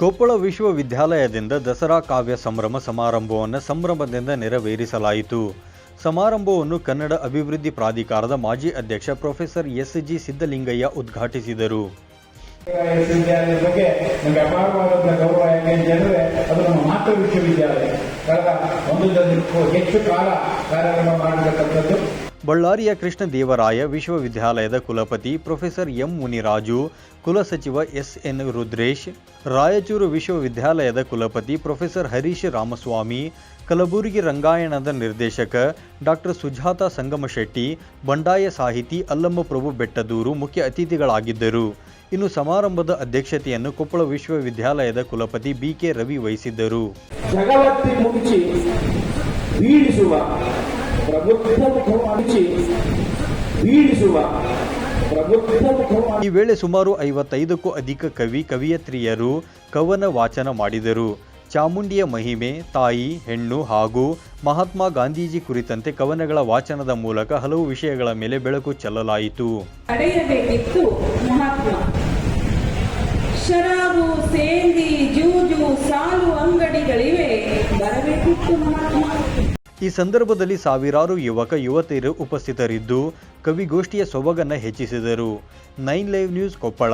ಕೊಪ್ಪಳ ವಿಶ್ವವಿದ್ಯಾಲಯದಿಂದ ದಸರಾ ಕಾವ್ಯ ಸಂಭ್ರಮ ಸಮಾರಂಭವನ್ನು ಸಂಭ್ರಮದಿಂದ ನೆರವೇರಿಸಲಾಯಿತು. ಸಮಾರಂಭವನ್ನು ಕನ್ನಡ ಅಭಿವೃದ್ಧಿ ಪ್ರಾಧಿಕಾರದ ಮಾಜಿ ಅಧ್ಯಕ್ಷ ಪ್ರೊಫೆಸರ್ ಎಸ್ ಜಿ ಸಿದ್ದಲಿಂಗಯ್ಯ ಉದ್ಘಾಟಿಸಿದರು ಹೆಚ್ಚು ಕಾಲ ಕಾರ್ಯಕ್ರಮ ಬಳ್ಳಾರಿಯ ಕೃಷ್ಣ ದೇವರಾಯ ವಿಶ್ವವಿದ್ಯಾಲಯದ ಕುಲಪತಿ ಪ್ರೊಫೆಸರ್ ಎಂ ಮುನಿರಾಜು ಕುಲಸಚಿವ ಎಸ್ ಎನ್ ರುದ್ರೇಶ್, ರಾಯಚೂರು ವಿಶ್ವವಿದ್ಯಾಲಯದ ಕುಲಪತಿ ಪ್ರೊಫೆಸರ್ ಹರೀಶ್ ರಾಮಸ್ವಾಮಿ, ಕಲಬುರಗಿ ರಂಗಾಯಣದ ನಿರ್ದೇಶಕ ಡಾಕ್ಟರ್ ಸುಜಾತ ಸಂಗಮಶೆಟ್ಟಿ, ಬಂಡಾಯ ಸಾಹಿತಿ ಅಲ್ಲಮ್ಮ ಪ್ರಭು ಬೆಟ್ಟದೂರು ಮುಖ್ಯ ಅತಿಥಿಗಳಾಗಿದ್ದರು. ಇನ್ನು ಸಮಾರಂಭದ ಅಧ್ಯಕ್ಷತೆಯನ್ನು ಕೊಪ್ಪಳ ವಿಶ್ವವಿದ್ಯಾಲಯದ ಕುಲಪತಿ ಬಿಕೆ ರವಿ ವಹಿಸಿದ್ದರು. ಈ ವೇಳೆ ಸುಮಾರು ಐವತ್ತೈದಕ್ಕೂ ಅಧಿಕ ಕವಿ ಕವಿಯತ್ರಿಯರು ಕವನ ವಾಚನ ಮಾಡಿದರು. ಚಾಮುಂಡಿಯ ಮಹಿಮೆ ತಾಯಿ ಹೆಣ್ಣು ಹಾಗೂ ಮಹಾತ್ಮ ಗಾಂಧೀಜಿ ಕುರಿತಂತೆ ಕವನಗಳ ವಾಚನದ ಮೂಲಕ ಹಲವು ವಿಷಯಗಳ ಮೇಲೆ ಬೆಳಕು ಚೆಲ್ಲಲಾಯಿತು. ಶರಾಬು ಸೇಂದಿ ಜೂಜು ಸಾಲು ಅಂಗಡಿಗಳಿವೆ. ಬರಬೇಕಿತ್ತು ಮಹಾತ್ಮ. ಈ ಸಂದರ್ಭದಲ್ಲಿ ಸಾವಿರಾರು ಯುವಕ ಯುವತಿಯರು ಉಪಸ್ಥಿತರಿದ್ದು ಕವಿಗೋಷ್ಠಿಯ ಸೊಬಗನ್ನು ಹೆಚ್ಚಿಸಿದರು. Nine live news Koppal.